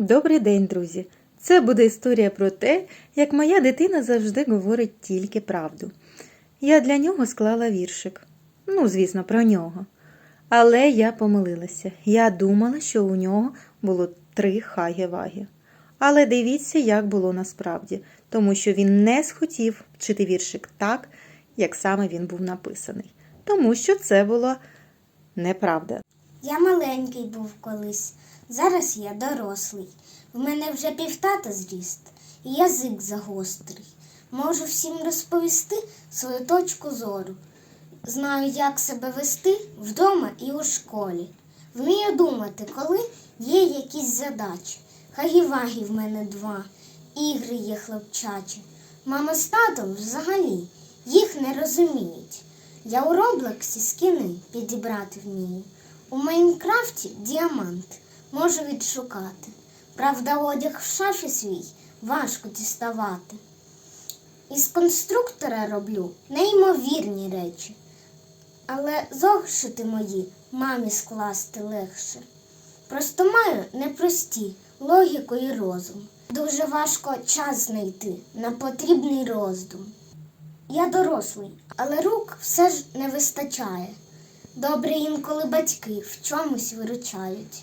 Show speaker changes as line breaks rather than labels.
Добрий день, друзі! Це буде історія про те, як моя дитина завжди говорить тільки правду. Я для нього склала віршик. Ну, звісно, про нього. Але я помилилася. Я думала, що у нього було три хаги-ваги. Але дивіться, як було насправді, тому що він не схотів вчити віршик так, як саме він був написаний. Тому що це була неправда.
Я маленький був колись, зараз я дорослий. В мене вже півтата зріст, і язик загострий. Можу всім розповісти свою точку зору. Знаю, як себе вести вдома і у школі. Вмію думати, коли є якісь задачі. Хагівагі в мене два, ігри є хлопчачі. Мама з татом взагалі їх не розуміють. Я у Роблоксі скини підібрати вмію. У Майнкрафті діамант можу відшукати. Правда, одяг в шафі свій важко діставати. Із конструктора роблю неймовірні речі. Але зошити мої мамі скласти легше. Просто маю непрості логіку і розум. Дуже важко час знайти на потрібний роздум. Я дорослий, але рук все ж не вистачає. Добре інколи батьки в чомусь виручають.